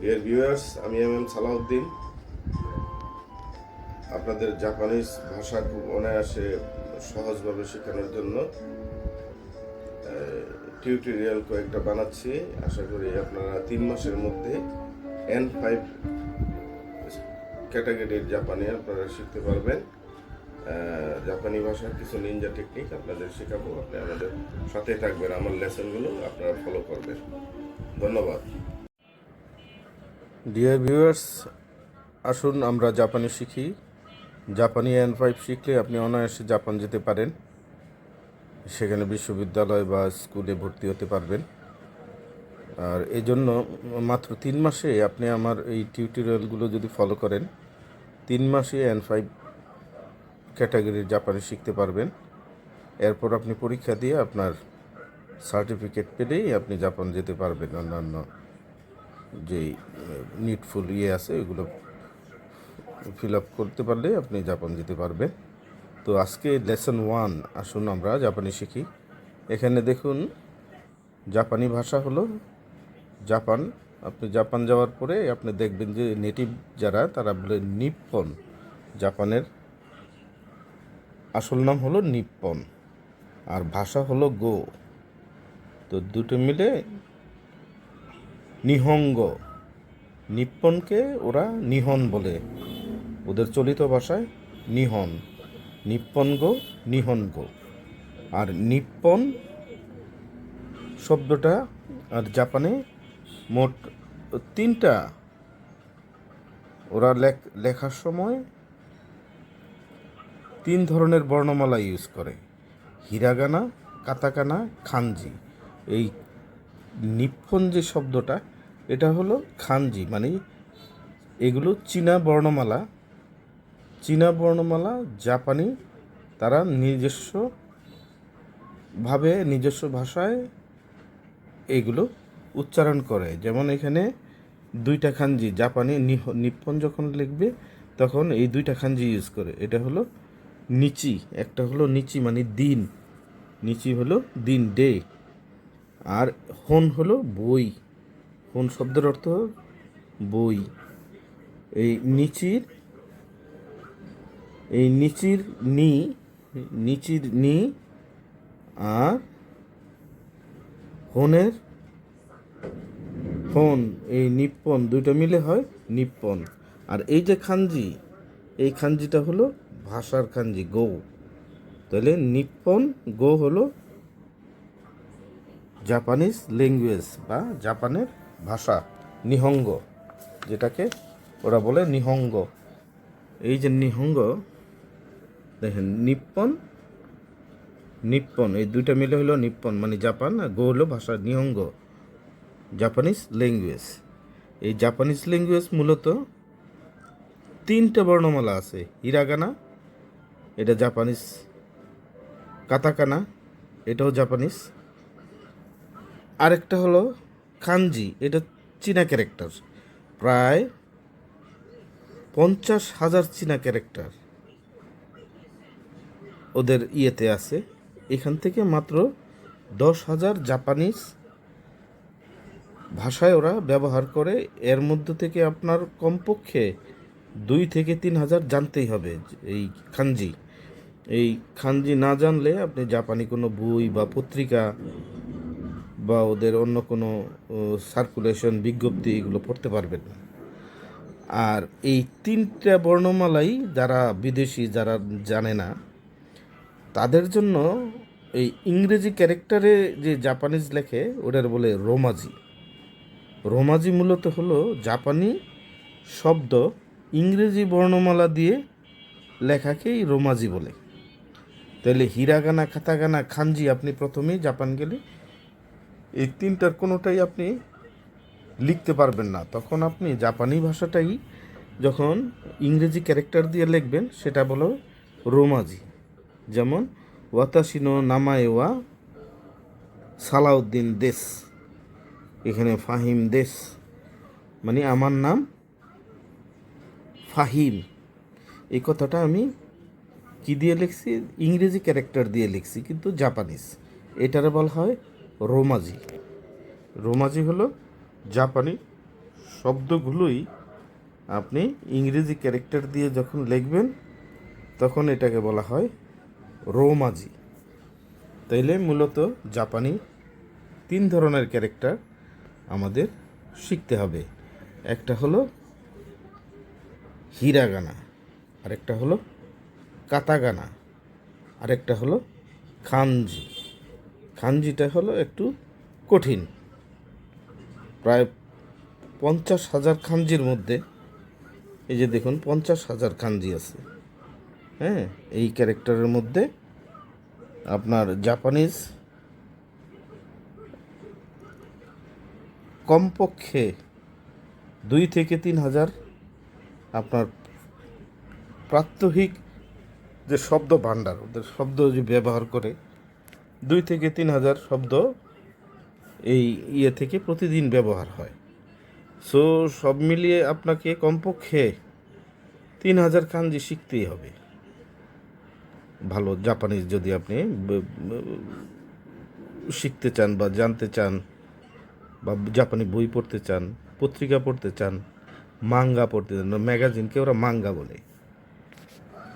Deer viewers আমি M M Salauddin. আপনাদের Japanese ভাষা খুব অনায়াসে সহজভাবে শেখানোর জন্য টিউটোরিয়াল কয়েকটা বানাচ্ছি। আশা করি আপনারা তিন মাসের মধ্যে এন ফাইভ ক্যাটাগরির জাপানি আপনারা শিখতে পারবেন। জাপানি ভাষার কিছু নিনজা টেকনিক আপনাদের শেখাবো। আপনি আমাদের সাথে থাকবেন, আমার লেসনগুলো আপনারা ফলো করবেন। ধন্যবাদ। ডিয়ার ভিউয়ার্স আসুন আমরা জাপানি শিখি। জাপানি এন ফাইভ শিখলে আপনি অনায়াসে জাপান যেতে পারেন। সেখানে বিশ্ববিদ্যালয় বা স্কুলে ভর্তি হতে পারবেন। আর এই জন্য মাত্র তিন মাসে আপনি আমার এই টিউটোরিয়ালগুলো যদি ফলো করেন, তিন মাসে এন ফাইভ ক্যাটাগরির জাপানি শিখতে পারবেন। এরপর আপনি পরীক্ষা দিয়ে আপনার সার্টিফিকেট পেলেই আপনি জাপান যেতে পারবেন অন্যান্য যেই নিডফুল ইয়ে আছে ওইগুলো ফিল আপ করতে পারলে আপনি জাপান যেতে পারবেন। তো আজকে লেসন ওয়ান আসুন আমরা জাপানি শিখি। এখানে দেখুন, জাপানি ভাষা হলো জাপান। আপনি জাপান যাওয়ার পরে আপনি দেখবেন যে নেটিভ যারা, তারা বলে নিপ্পন, জাপানের আসল নাম হলো নিপ্পন। আর ভাষা হলো গো। তো দুটো মিলে নিহঙ্গ। নিপ্পনকে ওরা নিহন বলে। ওদের চলিত ভাষায় নিহন। নিপ্পন গো, নিহন আর নিপ্পন শব্দটা আর জাপানে মোট তিনটা। ওরা লেখ, লেখার সময় তিন ধরনের বর্ণমালা ইউজ করে। Hiragana, katakana, kanji. এই নিপ্পন যে শব্দটা এটা হলো খানজি মানে এগুলো চীনা বর্ণমালা। চীনা বর্ণমালা, জাপানি, তারা নিজস্ব ভাবে নিজস্ব ভাষায় এগুলো উচ্চারণ করে। যেমন এখানে দুইটা খানজি, জাপানি নিপ্পন যখন লিখবে, তখন এই দুইটা খানজি ইউজ করে। এটা হলো নিচি, একটা হলো নিচি মানে দিন। নিচি হলো দিন, ডে। আর হন হলো বই। হন শব্দের অর্থ? বই। এই নিচির এই নিচির নি নিচির নি আর হনের হন, এই নিপ্পন, দুইটা মিলে হয় নিপ্পন। আর এই যে খানজি, এই খানজিটা হলো ভাষার খানজি, গো। তাহলে নিপ্পন, গো হলো জাপানিজ ল্যাঙ্গুয়েজ বা জাপানের ভাষা, নিহঙ্গ, যেটাকে ওরা বলে নিহঙ্গ। এই যে নিহঙ্গ, দেখেন, নিপ্পন নিপ্পন, এই দুইটা মিলে হলো নিপ্পন মানে জাপান, আর গো হলো ভাষা, নিহঙ্গ, জাপানিজ ল্যাঙ্গুয়েজ। এই জাপানিজ ল্যাঙ্গুয়েজ মূলত তিনটা বর্ণমালা আছে, হিরাগানা, এটা জাপানিজ, কাতাকানা, এটাও জাপানিজ। আরেকটা হলো খানজি, এটা চীনা ক্যারেক্টার প্রায় পঞ্চাশ হাজার চীনা ক্যারেক্টার ওদের ইয়েতে আছে। এখান থেকে মাত্র দশ হাজার জাপানিজ ভাষায় ওরা ব্যবহার করে। এর মধ্যে থেকে আপনার কমপক্ষে দুই থেকে তিন হাজার জানতেই হবে এই খানজি। এই খানজি না জানলে আপনি জাপানি কোনো বই বা পত্রিকা বা ওদের অন্য কোনো সার্কুলেশন বিজ্ঞপ্তি এগুলো পড়তে পারবেন না। আর এই তিনটা বর্ণমালাই যারা বিদেশি, যারা জানে না, তাদের জন্য এই ইংরেজি ক্যারেক্টারে যে জাপানিজ লেখে, ওটার বলে রোমাজি। রোমাজি মূলত হলো জাপানি শব্দ ইংরেজি বর্ণমালা দিয়ে লেখাকেই রোমাজি বলে। তাহলে হিরাগানা, খাতাগানা, খানজি, আপনি প্রথমেই জাপান গেলে এই তিনটার কোনোটাই আপনি লিখতে পারবেন না। তখন আপনি জাপানি ভাষাটাই যখন ইংরেজি ক্যারেক্টার দিয়ে লিখবেন, সেটা বলো রোমাজি। যেমন ওয়াতাসিনো নামায়েওয়া সালাউদ্দিন দেশ। এখানে ফাহিম দেশ। মানে আমার নাম ফাহিম। এই কথাটা আমি কি দিয়ে লিখছি? ইংরেজি ক্যারেক্টার দিয়ে লিখছি, কিন্তু জাপানিজ। এটারে বলা হয় রোমাজি। রোমাজি হলো জাপানি শব্দগুলোই আপনি ইংরেজি ক্যারেক্টার দিয়ে যখন লিখবেন, তখন এটাকে বলা হয় রোমাজি। তাইলে মূলত জাপানি তিন ধরনের ক্যারেক্টার আমাদের শিখতে হবে। একটা হলো হিরাগানা, আরেকটা হলো কাতাগানা, আরেকটা হলো খানজি। খানজিটা হলো একটু কঠিন। প্রায় পঞ্চাশ হাজার খানজির মধ্যে, এই যে দেখুন, পঞ্চাশ হাজার খানজি আছে। হ্যাঁ এই ক্যারেক্টারের মধ্যে আপনার জাপানিজ কমপক্ষে দুই থেকে তিন হাজার আপনার প্রাত্যহিক যে শব্দ ভাণ্ডার, ওদের শব্দ যে ব্যবহার করে দুই থেকে তিন হাজার শব্দ এই ইয়ে থেকে প্রতিদিন ব্যবহার হয়। সো সব মিলিয়ে আপনাকে কমপক্ষে তিন হাজার কাঞ্জি শিখতেই হবে। ভালো জাপানিজ যদি আপনি শিখতে চান বা জানতে চান বা জাপানি বই পড়তে চান, পত্রিকা পড়তে চান, মাঙ্গা পড়তে চান, ম্যাগাজিনকে ওরা মাঙ্গা বলে।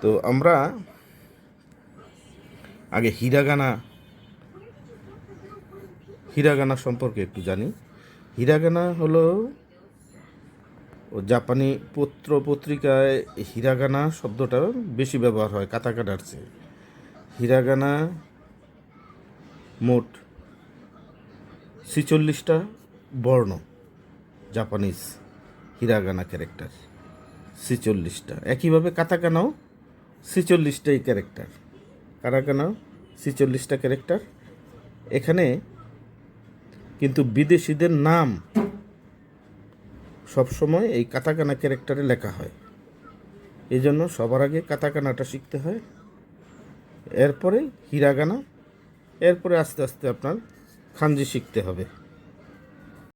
তো আমরা আগে হিরাগানা হিরাগানা সম্পর্কে একটু জানি। হিরাগানা হলো জাপানি পত্র পত্রিকায় হিরাগানা শব্দটা বেশি ব্যবহার হয়, কাতাকাটার চেয়ে। হিরাগানা মোট ছিচল্লিশটা বর্ণ, জাপানিজ হিরাগানা ক্যারেক্টার। ছিচল্লিশটা। একইভাবে কাতাকানাও ছিচল্লিশটাই ক্যারেক্টার। কারাকানাও ছিচল্লিশটা ক্যারেক্টার। এখানে কিন্তু বিদেশিদের নাম সবসময় এই কাতাকানা ক্যারেক্টারে লেখা হয়। এই জন্য সবার আগে কাতাকানাটা শিখতে হয়, এরপরে হিরাগানা, এরপরে আস্তে আস্তে আপনার খানজি শিখতে হবে।